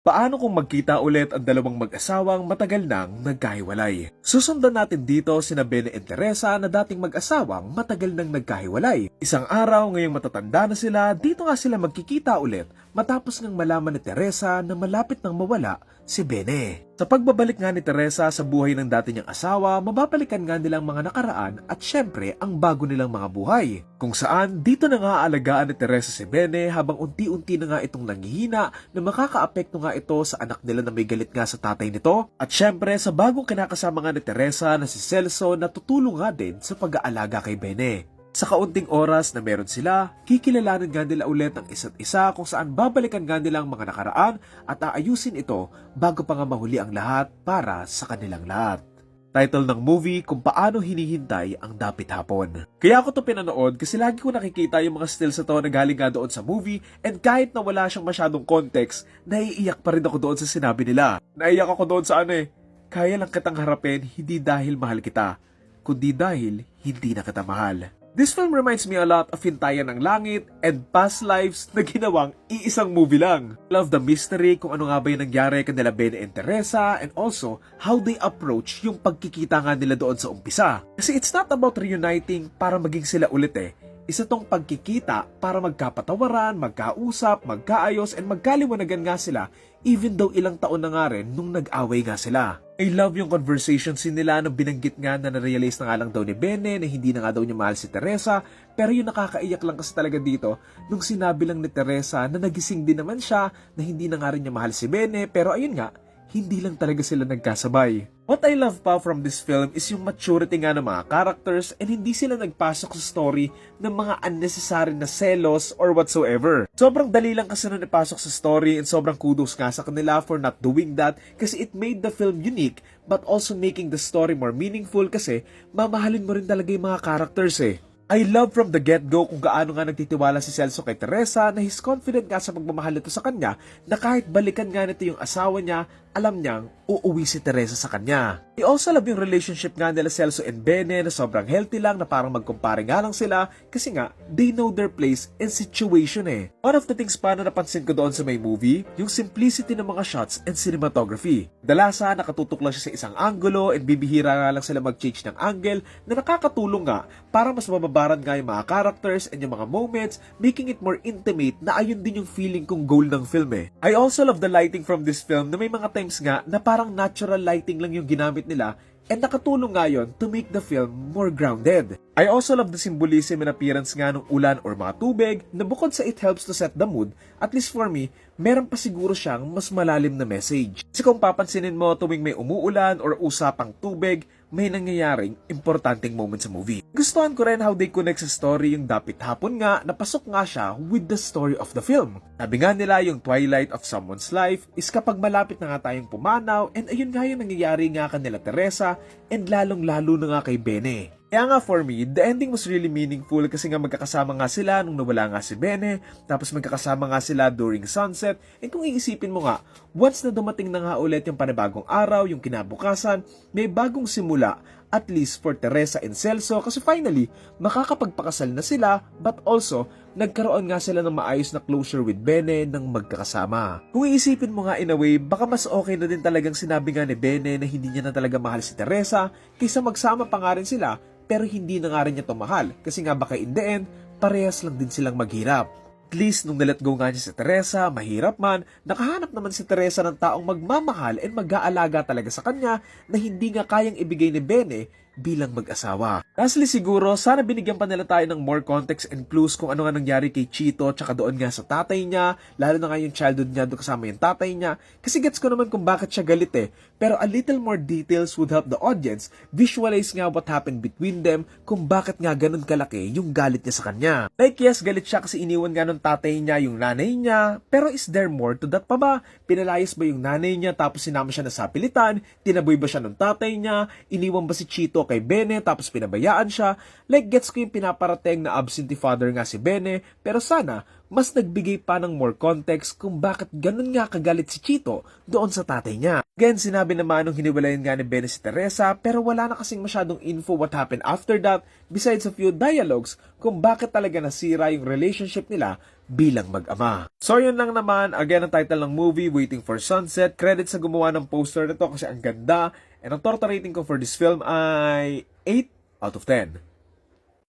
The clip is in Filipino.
Paano kung magkita ulit ang dalawang mag-asawang matagal nang nagkahiwalay? Susundan natin dito sina Bene and Teresa na dating mag-asawang matagal nang nagkahiwalay. Isang araw ngayong matatanda na sila, dito nga sila magkikita ulit matapos ngang malaman ni Teresa na malapit nang mawala si Bene. Sa pagbabalik nga ni Teresa sa buhay ng dati niyang asawa, mababalikan nga nilang mga nakaraan at syempre ang bago nilang mga buhay. Kung saan, dito na nga aalagaan ni Teresa si Bene habang unti-unti na nga itong nanghihina na makakaapekto nga ito sa anak nila na may galit nga sa tatay nito. At syempre, sa bagong kinakasama nga ni Teresa na si Celso na tutulong nga din sa pag-aalaga kay Bene. Sa kaunting oras na meron sila, kikilalanin nga nila ulit ang isa't isa kung saan babalikan nga nila ang mga nakaraan at aayusin ito bago pa nga mahuli ang lahat para sa kanilang lahat. Title ng movie kung paano hinihintay ang dapit hapon. Kaya ako to pinanood kasi lagi ko nakikita yung mga stills na to na galing nga doon sa movie and kahit na wala siyang masyadong context, naiiyak pa rin ako doon sa sinabi nila. Naiiyak ako doon sa ano eh, kaya lang kitang harapin hindi dahil mahal kita, kundi dahil hindi na kita mahal. This film reminds me a lot of Hintayan ng Langit and Past Lives na ginawang iisang movie lang. Love the mystery kung ano nga ba yung nangyari kanila Ben and Teresa and also how they approach yung pagkikita nga nila doon sa umpisa. Kasi it's not about reuniting para maging sila ulit eh. Isa tong pagkikita para magkapatawaran, magkausap, magkaayos, and magkaliwanagan nga sila even though ilang taon na nga rin nung nag-away nga sila. I love yung conversations nila nung binanggit nga na na-realize na nga lang daw ni Bene na hindi na nga daw niya mahal si Teresa pero yung nakakaiyak lang kasi talaga dito nung sinabi lang ni Teresa na nagising din naman siya na hindi na nga rin niya mahal si Bene pero ayun nga, hindi lang talaga sila nagkasabay. What I love pa from this film is yung maturity nga ng mga characters and hindi sila nagpasok sa story ng mga unnecessary na selos or whatsoever. Sobrang dali lang kasi na ipasok sa story and sobrang kudos nga sa kanila for not doing that kasi it made the film unique but also making the story more meaningful kasi mamahalin mo rin talaga yung mga characters eh. I love from the get-go kung gaano nga nagtitiwala si Celso kay Teresa na he's confident nga sa pagmamahal nito sa kanya na kahit balikan nga nito yung asawa niya, alam niyang uuwi si Teresa sa kanya. I also love yung relationship nga nila Celso and Bene na sobrang healthy lang na parang magkumpare nga lang sila kasi nga they know their place and situation eh. One of the things pa na napansin ko doon sa may movie, yung simplicity ng mga shots and cinematography. Dalasa nakatutok lang siya sa isang angulo and bibihira nga lang sila mag-change ng angle na nakakatulong nga para mas mababaran nga yung mga characters and yung mga moments making it more intimate na ayun din yung feeling kong goal ng film eh. I also love the lighting from this film na may mga times nga na parang natural lighting lang yung ginamit nila and nakatulong nga yun to make the film more grounded. I also love the symbolism and appearance nga ng ulan or mga tubig na bukod sa it helps to set the mood, at least for me, meron pa siguro siyang mas malalim na message. Kasi kung papansinin mo tuwing may umuulan or usapang tubig, may nangyayaring importanteng moment sa movie. Gustuhan ko rin how they connect sa story yung dapit hapon nga, napasok nga siya with the story of the film. Sabi nga nila yung twilight of someone's life is kapag malapit na nga tayong pumanaw and ayun nga yung nangyayari nga kanila Teresa and lalong lalo na nga kay Bene. Kaya nga for me, the ending was really meaningful kasi nga magkakasama nga sila nung nawala nga si Bene, tapos magkakasama nga sila during sunset, and kung iisipin mo nga, once na dumating na nga ulit yung panibagong araw, yung kinabukasan, may bagong simula, at least for Teresa and Celso kasi finally, makakapagpakasal na sila but also, nagkaroon nga sila ng maayos na closure with Bene ng magkakasama. Kung iisipin mo nga in a way, baka mas okay na din talagang sinabi nga ni Bene na hindi niya na talaga mahal si Teresa kaysa magsama pa nga rin sila pero hindi na nga rin niya to mahal kasi nga baka in the end, parehas lang din silang maghirap. At least nung nalet go nga niya si Teresa, mahirap man, nakahanap naman si Teresa ng taong magmamahal and mag-aalaga talaga sa kanya na hindi nga kayang ibigay ni Bene bilang mag-asawa. Lastly siguro, sana binigyan pa nila tayo ng more context and clues kung ano nga nangyari kay Chito tsaka doon nga sa tatay niya, lalo na nga yung childhood niya doon kasama yung tatay niya. Kasi gets ko naman kung bakit siya galit eh. Pero a little more details would help the audience visualize nga what happened between them kung bakit nga ganun kalaki yung galit niya sa kanya. Like yes, galit siya kasi iniwan nga ng tatay niya yung nanay niya, pero is there more to that pa ba? Pinalayas ba yung nanay niya tapos sinama siya na sa pilitan? Tinaboy ba siya ng tatay niya? Iniwan ba si Chito kay Bene tapos pinabayaan siya? Like gets ko yung pinaparating na absentee father nga si Bene, pero sana mas nagbigay pa ng more context kung bakit ganun nga kagalit si Chito doon sa tatay niya. Again, sinabi naman nung hiniwalayan nga ni Benny si Teresa pero wala na kasing masyadong info what happened after that besides a few dialogues kung bakit talaga nasira yung relationship nila bilang mag-ama. So yun lang naman, again ang title ng movie, Waiting for Sunset. Credit sa gumawa ng poster nito kasi ang ganda. And ang torta rating ko for this film ay 8 out of 10.